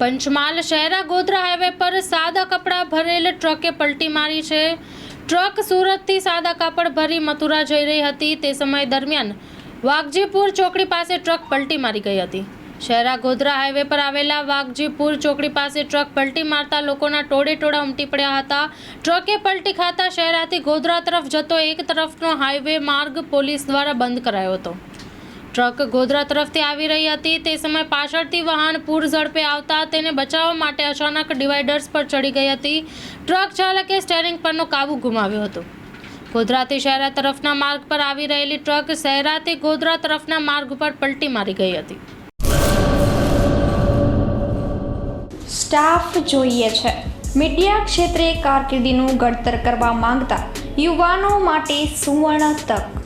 Panchmahal Shehera Godhra highway પર સાદા કપડાં ભરેલ ટ્રકે પલટી મારી છે. ટ્રક સુરતથી સાદા કાપડ ભરી મથુરા જઈ રહી હતી. તે સમય દરમિયાન વાઘજીપુર ચોકડી પાસે ટ્રક પલટી મારી ગઈ હતી. શહેરા ગોધરા હાઈવે પર આવેલા વાઘજીપુર ચોકડી પાસે ટ્રક પલટી મારતા લોકોના ટોળે ટોળા ઉમટી પડ્યા હતા. ટ્રકે પલટી ખાતા શહેરાથી ગોધરા તરફ જતો એક તરફનો હાઈવે માર્ગ પોલીસ દ્વારા બંધ કરાયો હતો. ટ્રક ગોધરા તરફથી આવી રહી હતી. તે સમયે પાછળથી વાહન પૂર ઝડપે આવતા તેને બચાવવા માટે અચાનક ડિવાઈડર્સ પર ચડી ગઈ હતી. ટ્રક ચાલકે સ્ટેરિંગ પરનો કાબુ ગુમાવ્યો હતો. ગોધરાથી શહેરા તરફના માર્ગ પર આવી રહેલી ટ્રક શહેરાથી ગોધરા તરફના માર્ગ પર પલટી મારી ગઈ હતી. સ્ટાફ જોઈએ છે. મીડિયા ક્ષેત્રે કારકિર્દીનું ઘડતર કરવા માંગતા યુવાનો માટે સુવર્ણ તક.